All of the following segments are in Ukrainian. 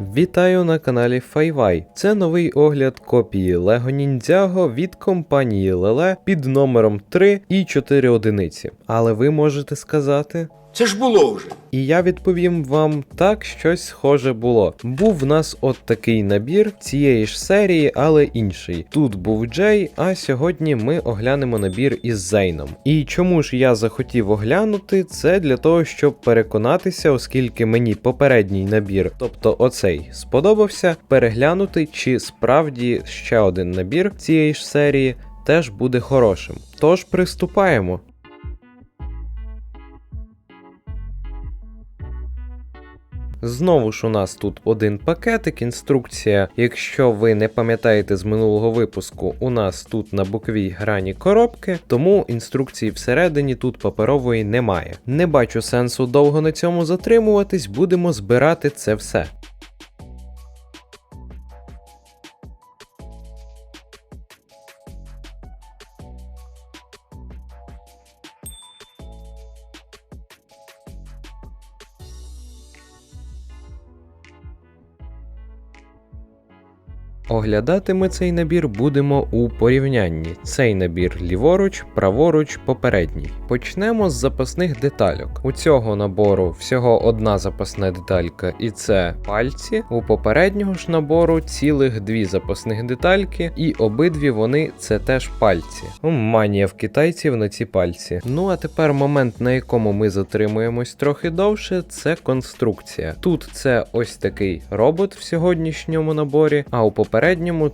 Вітаю на каналі Файвай. Це новий огляд копії Lego Ніндзяго від компанії Леле під номером 3 і 4 одиниці. Але ви можете сказати. Це ж було вже. І я відповім вам так, щось схоже було. Був в нас от такий набір цієї ж серії, але інший. Тут був Джей, а сьогодні ми оглянемо набір із Зейном. І чому ж я захотів оглянути це для того, щоб переконатися, оскільки мені попередній набір, тобто оцей, сподобався, переглянути, чи справді ще один набір цієї ж серії теж буде хорошим. Тож приступаємо. Знову ж у нас тут один пакетик, інструкція. Якщо ви не пам'ятаєте з минулого випуску, у нас тут на буквій грані коробки, тому інструкції всередині тут паперової немає. Не бачу сенсу довго на цьому затримуватись, будемо збирати це все. Оглядати ми цей набір будемо у порівнянні. Цей набір ліворуч, праворуч, попередній. Почнемо з запасних детальок. У цього набору всього одна запасна деталька, і це пальці. У попереднього ж набору цілих дві запасних детальки, і обидві вони це теж пальці. Манія в китайців на ці пальці. Ну а тепер момент, на якому ми затримуємось трохи довше, це конструкція. Тут це ось такий робот в сьогоднішньому наборі, а у попередньому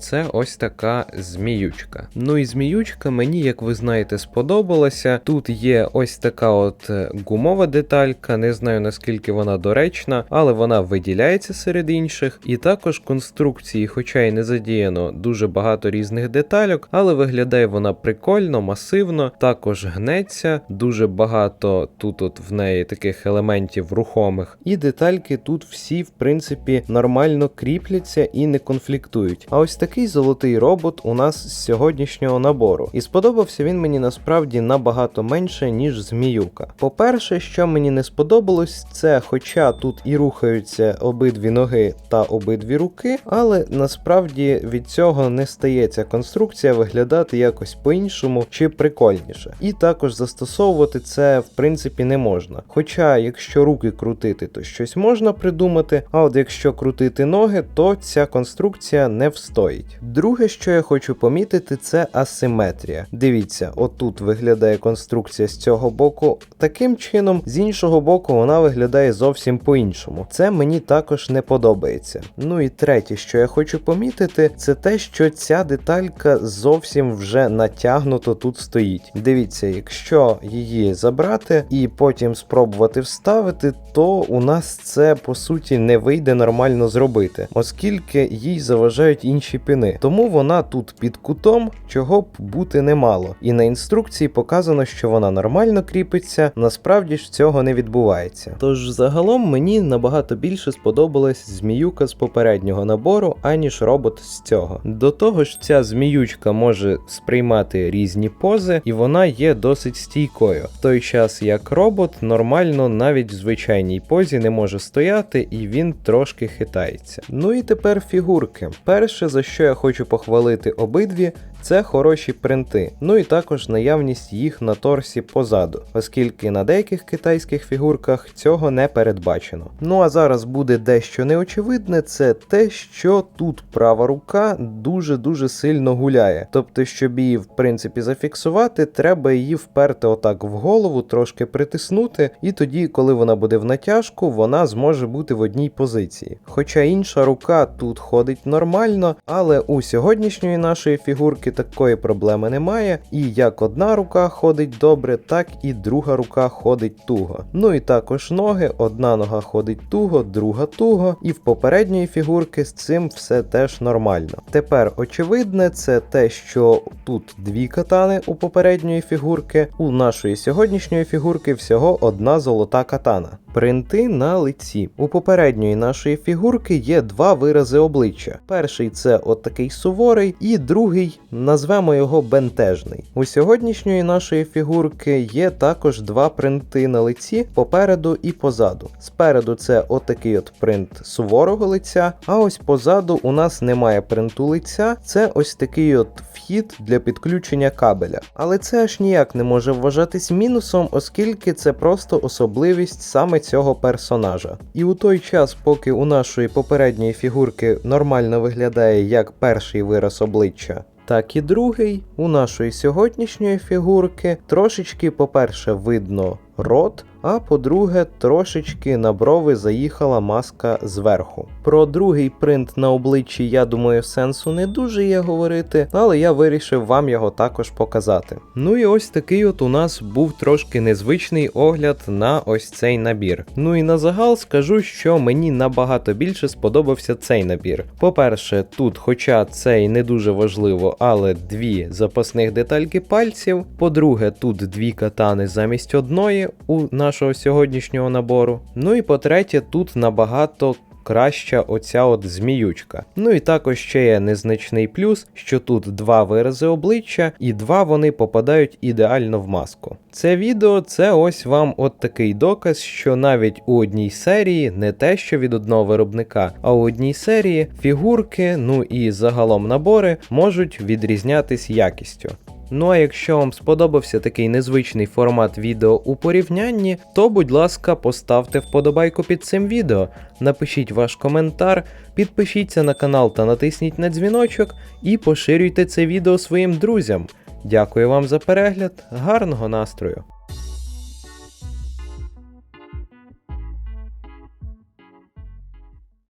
це ось така зміючка. Ну і зміючка мені, як ви знаєте, сподобалася. Тут є ось така от е, гумова деталька, не знаю наскільки вона доречна, але вона виділяється серед інших. І також конструкції, хоча й не задіяно дуже багато різних детальок, але виглядає вона прикольно, масивно, також гнеться, дуже багато тут от в неї таких елементів рухомих. І детальки тут всі, в принципі, нормально кріпляться і не конфліктують. А ось такий золотий робот у нас з сьогоднішнього набору. І сподобався він мені насправді набагато менше, ніж зміюка. По-перше, що мені не сподобалось, це хоча тут і рухаються обидві ноги та обидві руки, але насправді від цього не стає ця конструкція виглядати якось по-іншому чи прикольніше. І також застосовувати це в принципі не можна. Хоча, якщо руки крутити, то щось можна придумати, а от якщо крутити ноги, то ця конструкція не встоїть. Друге, що я хочу помітити, це асиметрія. Дивіться, отут виглядає конструкція з цього боку таким чином, з іншого боку, вона виглядає зовсім по-іншому. Це мені також не подобається. Ну і третє, що я хочу помітити, це те, що ця деталька зовсім вже натягнуто тут стоїть. Дивіться, якщо її забрати і потім спробувати вставити, то у нас це по суті не вийде нормально зробити, оскільки їй заважають інші піни. Тому вона тут під кутом, чого б бути не мало. І на інструкції показано, що вона нормально кріпиться, насправді ж цього не відбувається. Тож загалом мені набагато більше сподобалась зміюка з попереднього набору, аніж робот з цього. До того ж, ця зміючка може сприймати різні пози, і вона є досить стійкою. В той час як робот нормально навіть в звичайній позі не може стояти, і він трошки хитається. Ну і тепер фігурки. Перше, за що я хочу похвалити обидві, це хороші принти, ну і також наявність їх на торсі позаду, оскільки на деяких китайських фігурках цього не передбачено. Ну а зараз буде дещо неочевидне, це те, що тут права рука дуже-дуже сильно гуляє. Тобто, щоб її в принципі зафіксувати, треба її вперти отак в голову, трошки притиснути, і тоді, коли вона буде в натяжку, вона зможе бути в одній позиції. Хоча інша рука тут ходить нормально, але у сьогоднішньої нашої фігурки такої проблеми немає, і як одна рука ходить добре, так і друга рука ходить туго. Ну і також ноги, одна нога ходить туго, друга туго, і в попередньої фігурки з цим все теж нормально. Тепер очевидне, це те, що тут дві катани у попередньої фігурки, у нашої сьогоднішньої фігурки всього одна золота катана. Принти на лиці. У попередньої нашої фігурки є два вирази обличчя. Перший це от такий суворий, і другий назвемо його бентежний. У сьогоднішньої нашої фігурки є також два принти на лиці попереду і позаду. Спереду це отакий от принт суворого лиця, а ось позаду у нас немає принту лиця, це ось такий от вхід для підключення кабеля. Але це аж ніяк не може вважатись мінусом, оскільки це просто особливість саме цього персонажа. І у той час, поки у нашої попередньої фігурки нормально виглядає як перший вираз обличчя. Так і другий у нашої сьогоднішньої фігурки трошечки, по-перше, видно рот, а по-друге, трошечки на брови заїхала маска зверху. Про другий принт на обличчі, я думаю, сенсу не дуже є говорити, але я вирішив вам його також показати. Ну і ось такий от у нас був трошки незвичний огляд на ось цей набір. Ну і на загал скажу, що мені набагато більше сподобався цей набір. По-перше, тут, хоча це й не дуже важливо, але дві запасних детальки пальців. По-друге, тут дві катани замість одної у нашого сьогоднішнього набору. Ну і по-третє, тут набагато краща оця от зміючка. Ну і також ще є незначний плюс, що тут два вирази обличчя, і два вони попадають ідеально в маску. Це відео це ось вам от такий доказ, що навіть у одній серії не те, що від одного виробника, а у одній серії фігурки, ну і загалом набори можуть відрізнятись якістю. Ну а якщо вам сподобався такий незвичний формат відео у порівнянні, то будь ласка, поставте вподобайку під цим відео, напишіть ваш коментар, підпишіться на канал та натисніть на дзвіночок і поширюйте це відео своїм друзям. Дякую вам за перегляд, гарного настрою!